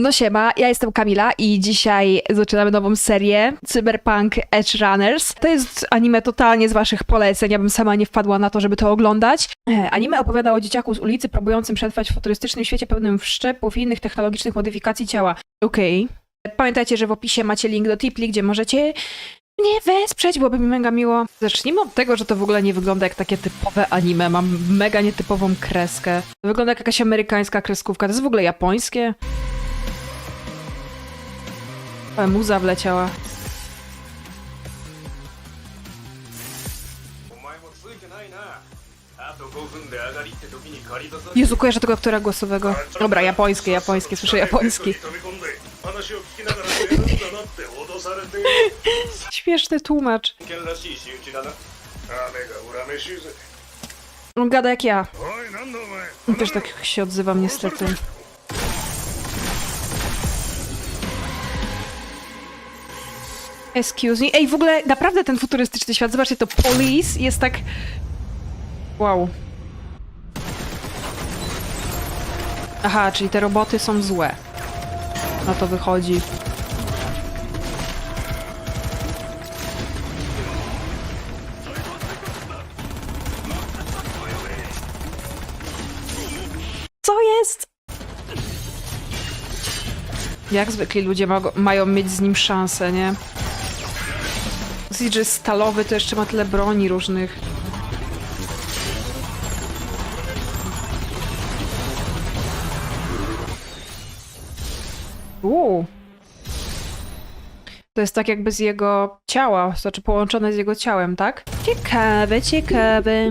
No siema, ja jestem Kamila i dzisiaj zaczynamy nową serię Cyberpunk Edge Runners. To jest anime totalnie z waszych poleceń, ja bym sama nie wpadła na to, żeby to oglądać. E, Anime opowiada o dzieciaku z ulicy próbującym przetrwać w futurystycznym świecie pełnym wszczepów i innych technologicznych modyfikacji ciała. Okej. Pamiętajcie, że w opisie macie link do Tipli, gdzie możecie mnie wesprzeć, byłoby mi mega miło. Zacznijmy od tego, że to w ogóle nie wygląda jak takie typowe anime. Mam mega nietypową kreskę. To wygląda jak jakaś amerykańska kreskówka. To jest w ogóle japońskie. Muza wleciała. Jezu, kojarzę tego aktora głosowego. Dobra, japońskie, japońskie, słyszę japoński. Śmieszny tłumacz. On gada jak ja. Też tak się odzywam niestety. Excuse me. Ej, w ogóle naprawdę ten futurystyczny świat, zobaczcie, to Police jest tak... Wow. Aha, czyli te roboty są złe. Na to wychodzi. Co jest? Jak zwykli ludzie mają mieć z nim szansę, nie? Dosyć, że jest stalowy, to jeszcze ma tyle broni różnych. Uuu. To jest tak jakby z jego ciała, znaczy połączone z jego ciałem, tak? Ciekawe, ciekawe.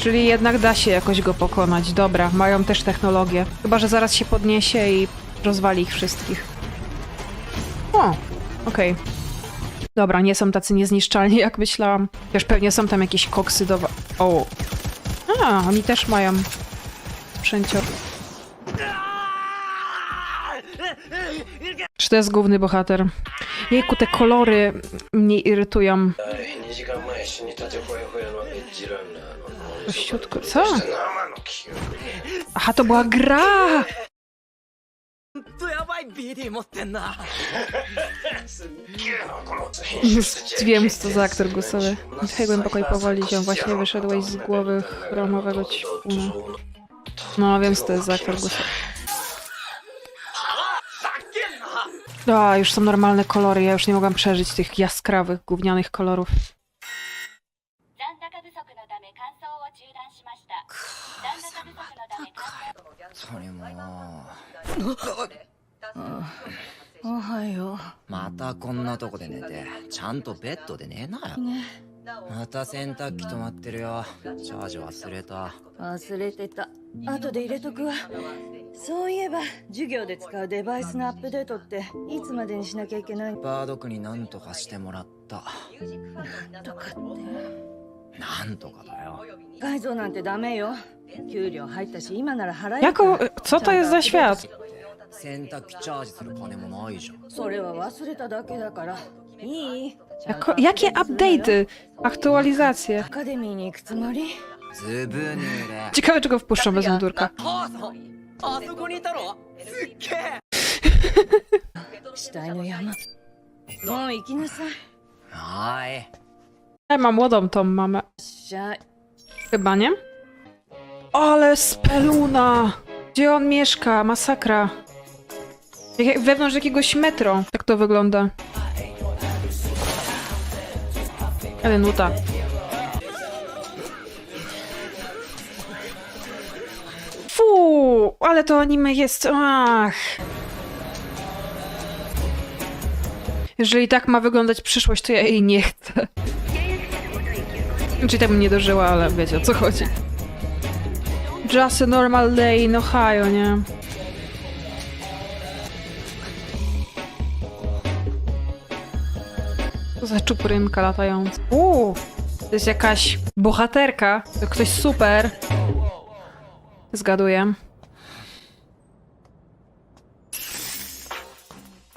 Czyli jednak da się jakoś go pokonać. Dobra, mają też technologię. Chyba, że zaraz się podniesie i rozwali ich wszystkich. O, okej. Dobra, nie są tacy niezniszczalni, jak myślałam. Też pewnie są tam jakieś koksy do... O. A, oni też mają sprzęcior. Czy to jest główny bohater? Jejku, te kolory mnie irytują. Co? Aha, to była gra! Już wiem, co za aktor głosowy. Niechaj głęboko i powoli się właśnie wyszedłeś z głowy chromowego ćpuna. No, wiem, co to jest za aktor głosowy. A, już są normalne kolory, ja już nie mogłam przeżyć tych jaskrawych, gównianych kolorów. それも。おはよまたこんなとこで寝てちゃんとベッドで寝なよ。うね。また洗濯機止まってるよ。チャージ忘れた。忘れてた。後で入れとくわ。そういえば授業で使うデバイスのアップデートっていつまでにしなきゃいけない？バードクになんとかしてもらった。とかってなんとかだよ。改造なんてダメよ。給料入ったし今なら払える Jako... Co to jest za świat? 洗濯機チャージする金もないじゃん。それは忘れただけだから。いい？Jako... Jakie update'y? Aktualizacje? アカデミーに行くつもり？ずぶ濡れ。Ciekawe, czego wpuszczą bez mundurka. 母さんあそこにいたの？すっげえ。死体の山。もう行きなさい。はーい Ja mam młodą tą mamę. Chyba, nie? Ale speluna! Gdzie on mieszka? Masakra. Jak, wewnątrz jakiegoś metro. Tak to wygląda. Ale nuta. Fuu, ale to anime jest. Ach. Jeżeli tak ma wyglądać przyszłość, to ja jej nie chcę. Czyli tak bym nie dożyła, ale wiecie o co chodzi. Just a normal day in Ohio, nie? Co za czuprynka latająca. Uuu, To jest jakaś bohaterka, to ktoś super. Zgaduję.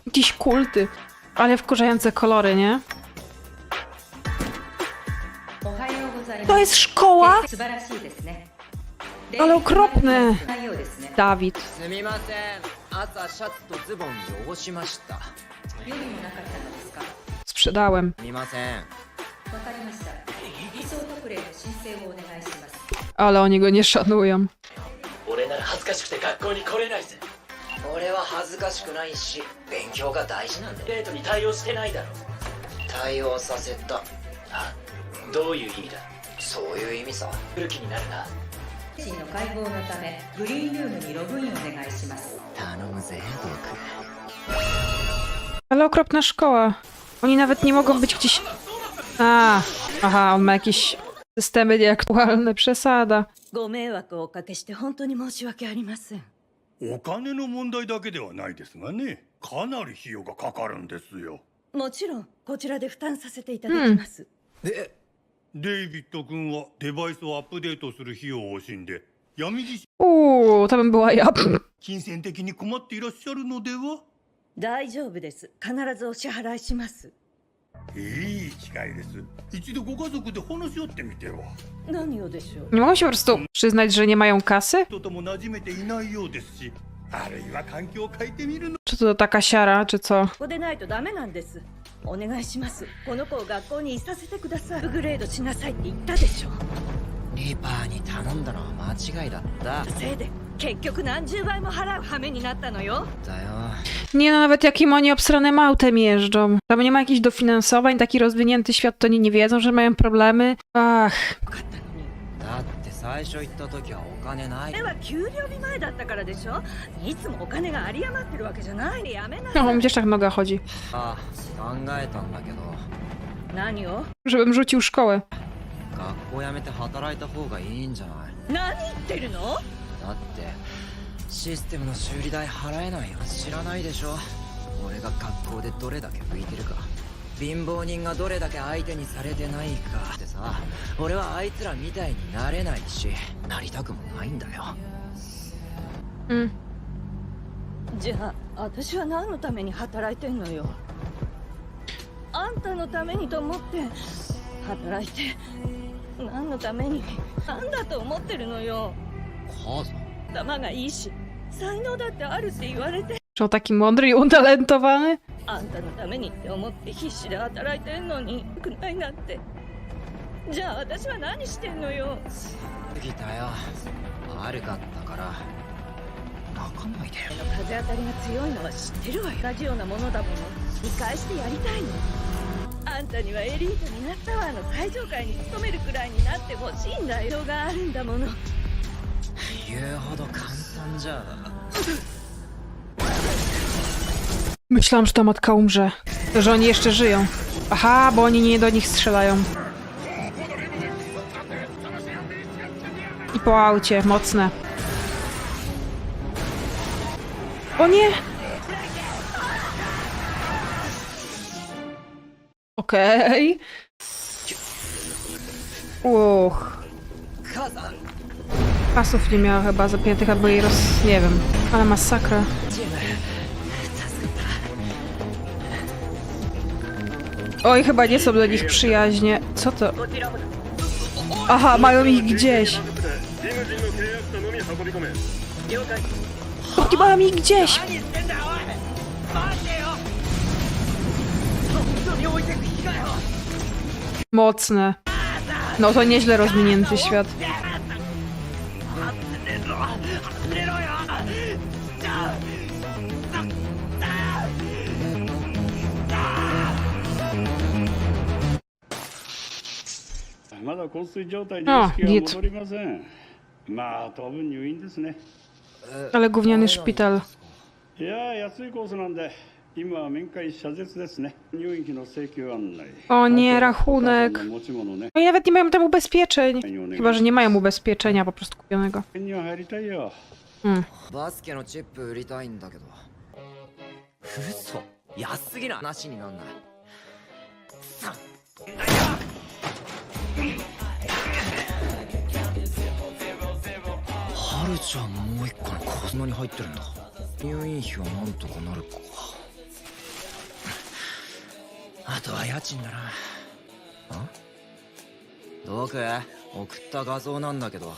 Jakieś kulty. Ale wkurzające kolory, nie? jest szkoła? Ale okropny! Dawid. Sprzedałem. Ale oni go nie szanują. そういう意味さ。来る気になるな。心の解放のためグリーンルームにログインお願いします。頼むぜドク Ale okropna szkoła. Oni nawet nie mogą być gdzieś... A, aha, on ma jakieś systemy nieaktualne. Przesada. ご迷惑をおかけして本当に申し訳ありません。お金の問題だけではないですがね。かなり費用がかかるんですよ。もちろんこちらで負担させていただきます、でデイビッド君はデバイスをアップデートする費用を惜しんで闇儀式 Uuu, to bym była ja. 金銭的に困っていらっしゃるのでは？大丈夫です。必ずお支払いします。いい機会です。一度ご家族で話し合ってみては？何をでしょう。Nie mogą się po prostu przyznać, że nie mają kasy? 人とも馴染めていないようですし あるいは環境を変えてみるの Czy to taka siara, czy co? ここでないとダメなんですお願いしますこの子を学校にいさせてくださいアップグレードしなさいって言ったでしょリパーに頼んだのは間違いだったせいで結局何十倍も払う羽目になったのよだよ Nie no, nawet jakim oni obsranym autem jeżdżą. Tam nie ma jakichś dofinansowań, taki rozwinięty świat, to oni nie wiedzą, że mają problemy. Ach, よかったのにだって 最初行った時はお金ない。これは給料日前だったからでしょ？いつもお金が有り余ってるわけじゃないやめなさい。gdzieś tak noga chodzi. あ考えたんだけど。何を？Żebym rzucił szkołę. 学校辞めて働いた方がいいんじゃない？何言ってるの？だってシステムの修理代払えないよ。知らないでしょ？俺が学校でどれだけ浮いてるか貧乏人がどれだけ相手にされてないか。ってさ俺はあいつらみたいになれないしなりたくもないんだよ。Mm. じゃあ私は何のために働いてんのよ。あんたのためにと思って働いて何のために何だと思ってるのよ。母さん。頭がいいし才能だってあるって言われて Czy on taki mądry i utalentowany? あんたのためにって思って必死で働いてんのによくないなんて。じゃあ私は何してんのよ。過ぎたよ。悪かったから泣かないでよ風当たりが強いのは知ってるわよ。同じようなものだもの。見返してやりたいの。あんたにはエリートになったわ。の最上階に勤めるくらいになってほしいんだよ。があるんだもの。言うほど簡単じゃ Myślałam, że ta matka umrze. Że oni jeszcze żyją. Aha, bo oni nie do nich strzelają. I po aucie, mocne. O nie! Okej. Okay. Uch. Pasów nie miała chyba zapiętych, albo jej roz... nie wiem. Ale masakra. Oj, chyba nie są do nich przyjaźnie. Co to? Aha, mają ich gdzieś. Póki mają ich gdzieś! Mocne. No to nieźle rozwinięty świat. まだ昏睡状態あで意識が戻りませんまあ当分入院ですね Ale gówniany szpital. いやー安いコースなんで今は面会謝絶ですね入院費の請求案内 O nie, あと rachunek. お母さんの持ち物ね Oni nawet nie mają tam ubezpieczeń. Chyba, że nie mają ubezpieczenia po prostu kupionego. 保険には入りたいよ Hmm. バスケのチップ売りたいんだけど嘘安すぎな話になんないさ じゃあもう一個のコスナに入ってるんだ。入院費はなんとかなるか。あとは家賃だな。あ？どく送った画像なんだけど。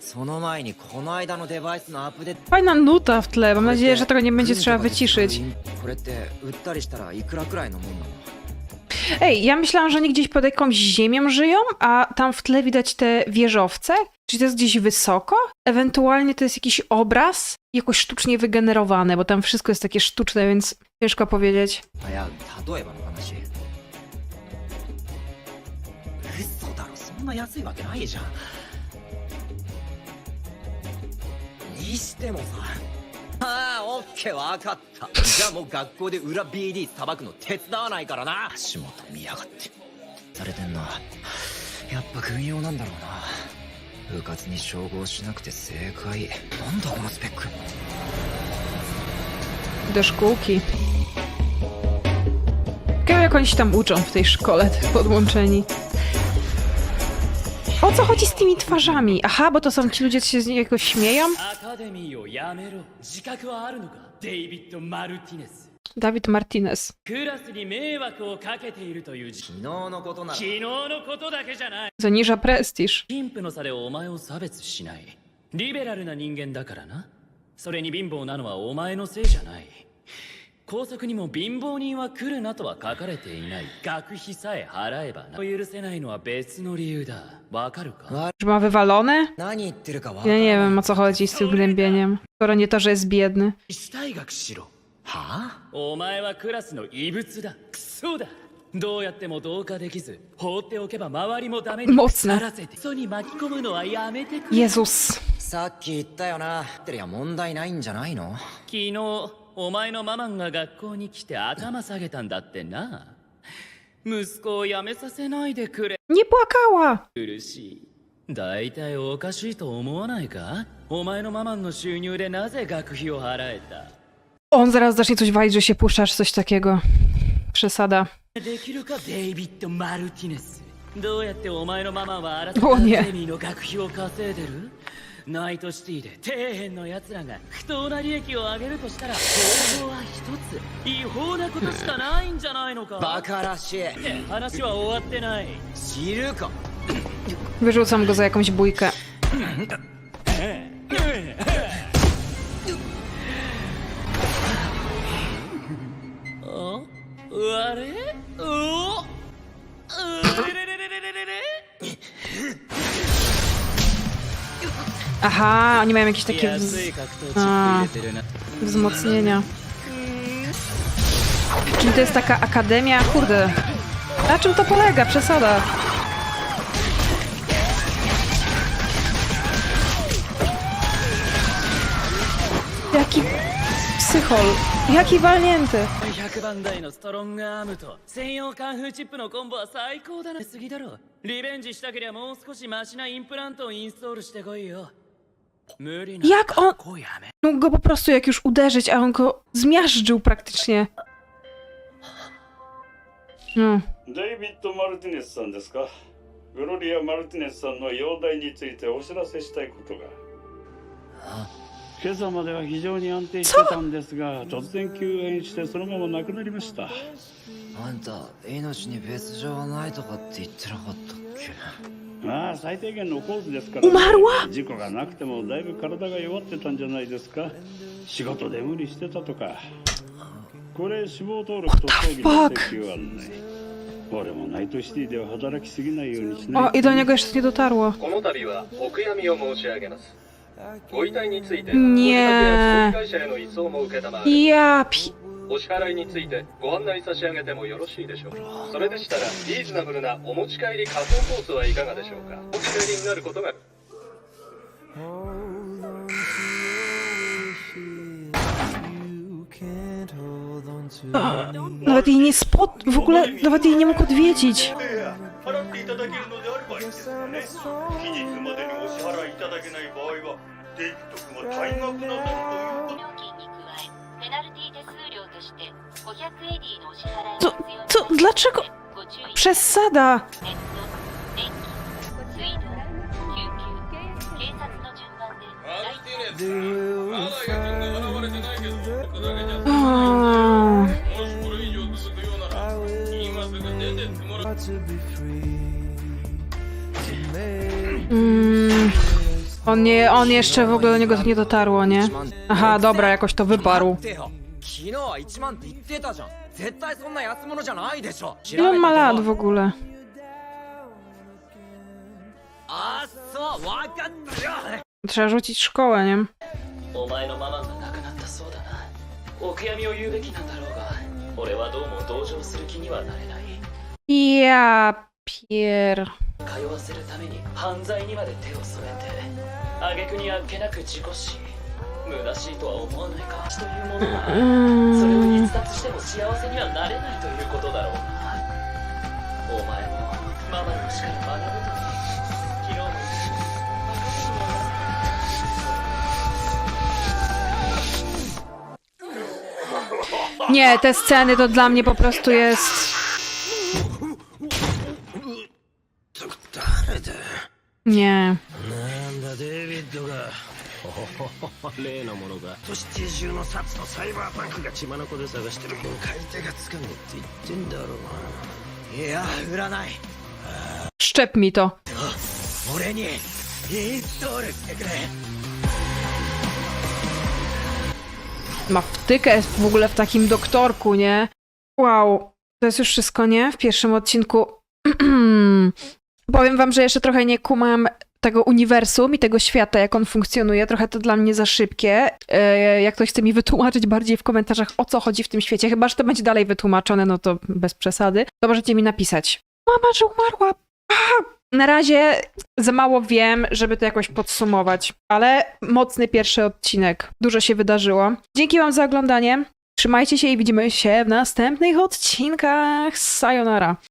その前にこの間のデバイスのアップデート。Fajna nuta w tle. Mam nadzieję, że tego nie będzie trzeba wyciszyć. これって売ったりしたらいくらくらいのもんなの？Ej, ja myślałam, że oni gdzieś pod jakąś ziemią żyją, a tam w tle widać te wieżowce. Czy to jest gdzieś wysoko? Ewentualnie to jest jakiś obraz jakoś sztucznie wygenerowany, bo tam wszystko jest takie sztuczne, więc ciężko powiedzieć. あいや例えばの話嘘だろそんな安いわけないじゃんにしてもさ ああオッケーわかった。じゃあもう学校で裏 BD さばくの手伝わないからな。足元見やがってされてんな。やっぱ軍用なんだろうな。部活に照合しなくて正解。なんだこのスペック。Do szkółki. Ciekawe jak oni się tam uczą w tej szkole, podłączeni. O co chodzi z tymi twarzami? Aha, bo to są ci ludzie, co się z nich jakoś śmieją. Dawid Martinez. Zaniża prestiż. それに貧乏なのはお前のせいじゃない。校則にも貧乏人は来るなとは書かれていない。学費さえ払えばな。許せないのは別の理由だ。わかるか？Że ma wywalone? 何言ってるかわ Ja nie wiem o co chodzi z tym gnębieniem. Skoro nie to, że jest biedny. 退学しろはあお前はクラスの異物だ。クソだどうやっても同化できず放っておけば周りもダメにらせてに巻き込むのはやめてくれ Jezus. さっき言ったよなってりゃ問題ないんじゃないの昨日お前のママンが学校に来て頭下げたんだってな。息子を辞めさせないでくれ。Nie płakała! 苦しい。大体おかしいと思わないか？お前のママンの収入でなぜ学費を払えた？On zaraz zacznie coś walić, że się puszczasz, coś takiego. Przesada. できナイトシティで底辺の奴らが不当な利益を上げるとしたら方法は一つ違法なことしかないんじゃないのか？バカらしい。話は終わってない。知るか？Wyrzucam go za jakąś bójkę. ああれ Aha, oni mają jakieś takie 安 wz... い格闘チップ入れてるな wzmocnienia. Czyli to jest taka akademia? Kurde. Na czym to polega? Przesada. Jaki psychol. Jaki walnięty. 100番台のストロングアームと専用カンフーチップのコンボは最高だなすぎだろリベンジしたけりゃもう少しマシなインプラントをインストールしてこいよ無理な Jak on... こうやめ Mógł go po prostu jak już uderzyć, a on go zmiażdżył praktycznie. No. デイビッド・マルティネスさんですかグロリア・マルティネスさんの容体についてお知らせしたいことが今朝までは非常に安定してたんですが突然休園してそのまま亡くなりましたあんた命に別状はないとかって言ってなかったっけ まあ最低限のコースですから、Umarła? 事故がなくてもだいぶ体が弱ってたんじゃないですか。仕事で無理してたとか。これ死亡登録と葬儀の請求案ね俺もナイトシティでは働きすぎないようにしない。i do niego jeszcze nie dotarło. この度はお悔やみを申し上げます。ご遺体について Nie. ご自お支払いについてご案内差し上げてもよろしいでしょう。それでしたらリーズナブルなお持ち帰り仮想コースはいかがでしょうか。お持ち帰りになることが。Nawet jej nie spot... W ogóle nawet jej nie mógł odwiedzić. To, to dlaczego? Przesada! On, nie, on jeszcze w ogóle do niego to nie dotarło, nie? Aha, dobra, jakoś to wyparł. 昨日は1万って言ってたじゃん。絶対そんな安物じゃないでしょ。Ile on ma lat w ogóle? あっそう。分かったよ。Trzeba rzucić szkołę, nie? お前のママが亡くなったそうだな。お悔やみを言うべきなんだろうが俺はどうも同情する気にはなれない。Ja pier... 通わせるために犯罪にまで手を添えて挙句にあっけなく事故死虚しいとは思わないかというものが Mm, それを逸脱しても幸せにはなれないということだろうなお前もママの死から学ぶといい昨日も言った Nie, te sceny to dla mnie po prostu jest... Nie. なんだデビッドが 例のものが都市定住の札とサイバーパンクが血眼で探してる買い手がつかねえって言ってんだろうないや売らない Szczep mi to. 俺にインストールしてくれ Ma wtykę w ogóle w takim doktorku, nie? Wow. To jest już wszystko, nie? W pierwszym odcinku. Powiem wam, że jeszcze trochę nie kumam tego uniwersum i tego świata, jak on funkcjonuje. Trochę to dla mnie za szybkie. E, jak ktoś chce mi wytłumaczyć bardziej w komentarzach, o co chodzi w tym świecie, chyba, że to będzie dalej wytłumaczone, no to bez przesady, to możecie mi napisać. Mama, że umarła. Na razie za mało wiem, żeby to jakoś podsumować, ale mocny pierwszy odcinek. Dużo się wydarzyło. Dzięki Wam za oglądanie. Trzymajcie się i widzimy się w następnych odcinkach. Sayonara.